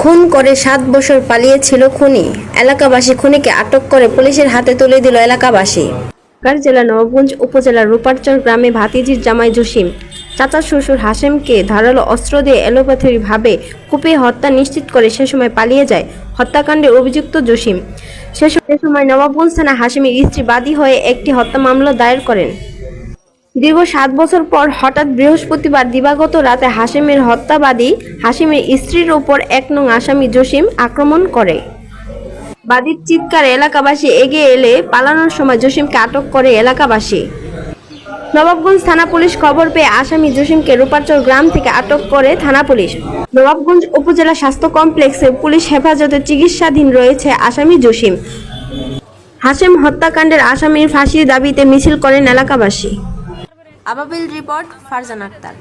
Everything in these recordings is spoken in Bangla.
খুন করে সাত বছর পালিয়েছিল খুনি। এলাকাবাসী খুনিকে আটক করে পুলিশের হাতে তুলে দিল এলাকাবাসী। কার জেলা নবাবগঞ্জ উপজেলার রূপারচর গ্রামে ভাতিজির জামাই জসিম, চাচা শ্বশুর হাসেমকে ধারালো অস্ত্র দিয়ে এলোপ্যাথি ভাবে কুপিয়ে হত্যা নিশ্চিত করে সে সময় পালিয়ে যায় হত্যাকাণ্ডে অভিযুক্ত জসিম। সে সময় নবাবগঞ্জ থানা হাসিমের স্ত্রী বাদী হয়ে একটি হত্যা মামলা দায়ের করেন। দীর্ঘ সাত বছর পর হঠাৎ বৃহস্পতিবার দিবাগত রাতে হাসিমের হত্যাবাদী হাসিমের স্ত্রীর ওপর এক নং আসামি জসিম আক্রমণ করে। বাদীর চিৎকার এলাকাবাসী এগিয়ে এলে পালানোর সময় জসিমকে আটক করে এলাকাবাসী। নবাবগঞ্জ থানা পুলিশ খবর পেয়ে আসামি জসিমকে রূপাচর গ্রাম থেকে আটক করে থানা পুলিশ। নবাবগঞ্জ উপজেলা স্বাস্থ্য কমপ্লেক্সে পুলিশ হেফাজতে চিকিৎসাধীন রয়েছে আসামি জসিম। হাসিম হত্যাকাণ্ডের আসামির ফাঁসির দাবিতে মিছিল করেন এলাকাবাসী। আবাবিল রিপোর্ট ফারজান আক্তার।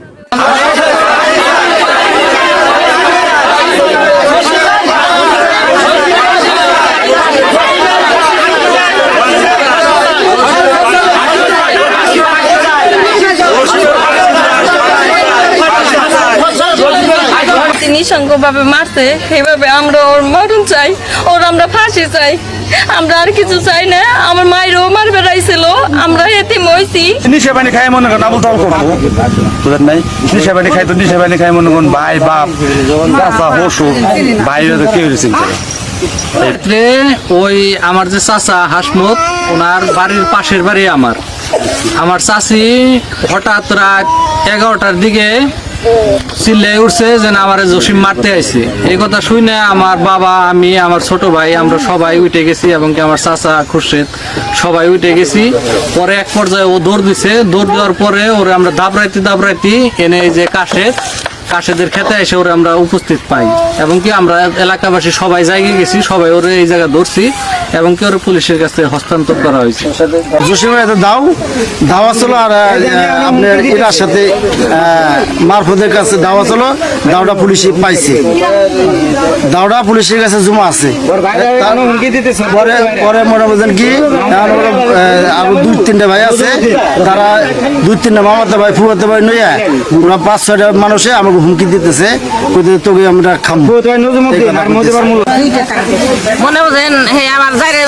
নিঃসঙ্গ ভাবে মারছে, সেইভাবে আমরা ওর মরণ চাই, ওর আমরা ফাঁসি চাই। আমরা আর কিছু চাই না। আমার মায়েরও মার বেড়াইছিল। আমরা এতে মইছি নিশা পানি খাই মনে করেন আবুল তাবুল করব বুঝলেন নাই? নিশা পানি খাই তো নিশা পানি খাই মনে করেন ভাই বাপ চাচা হসুর ভাই তো কেউ চিনতে ক্ষেত্রে ওই আমার যে চাচা হাসমত ওনার বাড়ির পাশের বাড়ি আমার। আমার চাচি হঠাৎ রাত এগারোটার দিকে চিল্লে উঠছে যে আমার জসিম মারতে আইছে। এই কথা শুনে আমার বাবা, আমি, আমার ছোট ভাই, আমরা সবাই উঠে গেছি এবং কি আমার চাচা খুরশেদ, সবাই উঠে গেছি। পরে এক পর্যায়ে ও দৌড় দিছে। দৌড় দেওয়ার পরে ওরে আমরা দাবরাইতে দাবরাইতে এনে এই যে কাশের কাশেদের খেতে এসে ওরা আমরা উপস্থিত পাই। এবং কি আমরা এলাকাবাসী সবাই জায়গায় গেছি, সবাই ওরে এই জায়গা ধরছি এবং কি ওরা পুলিশের কাছে হস্তান্তর করা হয়েছে। দাও। দাওয়া ছিল আর আপনার এটার সাথে মারফতের কাছে দাওয়া ছিল দাওটা পুলিশে পাইছে। দাওটা পুলিশের কাছে জমা আছে। পরে পরে মনে বলছেন কি আরও দুই তিনটা ভাই আছে। তারা দুই তিনটা মামাতে ভাই ফুয়াতে ভাই নইয়া, ওরা পাঁচ ছয়টা মানুষে আমাকে হুমকি দিতেছে তোকে আমরা বলতেছে। মনে বুঝেন হে আমার যাইরে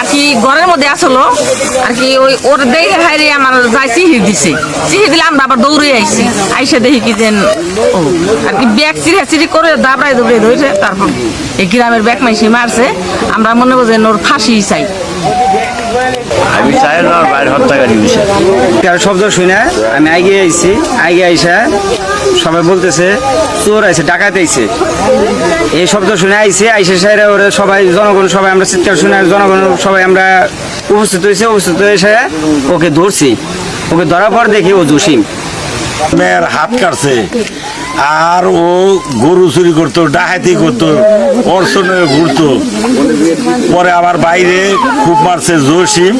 আর কি ঘরের মধ্যে আসলো আর কি ওই ওর দেখে হাইরে আমার যাই চিহি দিছে। চিহি দিলে আমরা আবার দৌড়ে আইছি। আইসে দেখি কি যেন আর কি ব্যাগ চিরি চিরি করে দাবড়াই দৌড়ে ধরেছে তারপর এই গ্রামের ব্যাগ মাইসি মারছে। আমরা মনে বোঝেন ওর ফাঁসি চাই। আমি চাই না আর বাইরে হত্যাকারী বিষয় আর শব্দ শুনে আমি আগে আইছি আগে আইসা সবাই বলতেছে, চোর আইছে, ডাকাত আইছে। এই শব্দ শুনে আইছে, আইসে সাইরা ওরে সবাই, জনগণ সবাই, আমরা চিৎকার শুনে জনগণ সবাই আমরা উপস্থিত হয়েছে, উপস্থিত হয়ে এসে ওকে ধরছি। ওকে ধরার পর দেখি ও জসিম মেয়ের হাত কাটছে। আর ও গরু চুরি করতো ডাহাতি করতো অর্চন হয়ে ঘুরতো। পরে আমার বাইরে খুব মারছে জসিম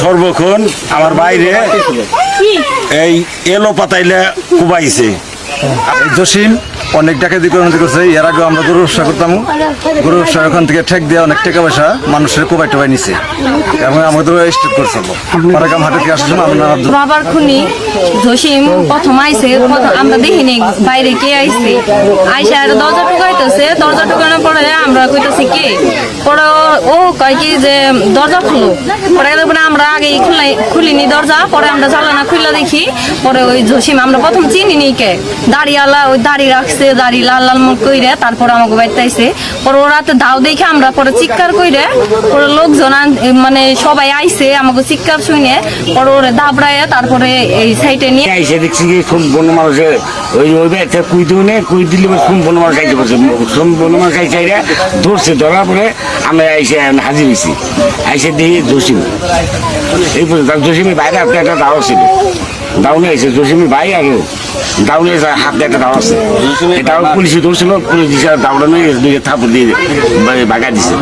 সর্বক্ষণ আমার বাইরে এই এলো পাতাইলে কুবাইছে। জসিম অনেক টাকা দিকে উন্নতি করছে। এর আগে আমরা গরু ব্যবসা করতাম। গরু ব্যবসা ওখান থেকে ঠেক দিয়ে অনেক টাকা পয়সা মানুষের কোবাই টোবাই নিছে। এবং আমাদের স্টেপ করছে পরে কাম হাতে আসছে, আমি না বাবার খুনি প্রথম আইসে আমরা দেখিনি বাইরে কে আইসে আইসা আর দরজা টুকাইতেছে দরজা টুকানোর পরে আমরা কইতেছি কে? পরে ও- ও কয় কি যে, দরজা খুলো। পরে দেখবেন আমরা আগে খুলিনি দরজা। পরে আমরা জানালা খুলে দেখি। পরে ওই জসিম, আমরা প্রথম চিনি নি কে। দাড়িওয়ালা, ওই দাড়ি রাখছে, দাড়ি লাল লাল মুখ কইরে তারপর আমাকে বাড়িতে আইছে পরে ওরা তো দাও দেখে আমরা পরে চিৎকার কইরে, পরে লোকজন মানে সবাই আইছে আমাকে চিৎকার শুনে পরে ওরে দাবড়ায় তারপরে এই সাইডে নিয়ে আইসে দেখছি কি? কোন বন মানুষে? ওই ওই কুই দিলে বন মানুষ খাইতে পারছে? মানুষ খাইছে আইরা ধরছে ধরার পরে আমরা আইসে হাজির হয়েছি আইসে দিয়ে জসিম। এই পর্যন্ত জসিমের বাইরে হাতে একটা দাও ছিল। দাউনে আইসে জসিমের ভাই আগে দাউনে হাতে একটা দাও আছে। এটা পুলিশে ধরছিল পুলিশ দিছে দাউনে দুইটা থাপ দিয়ে বাগা দিছে।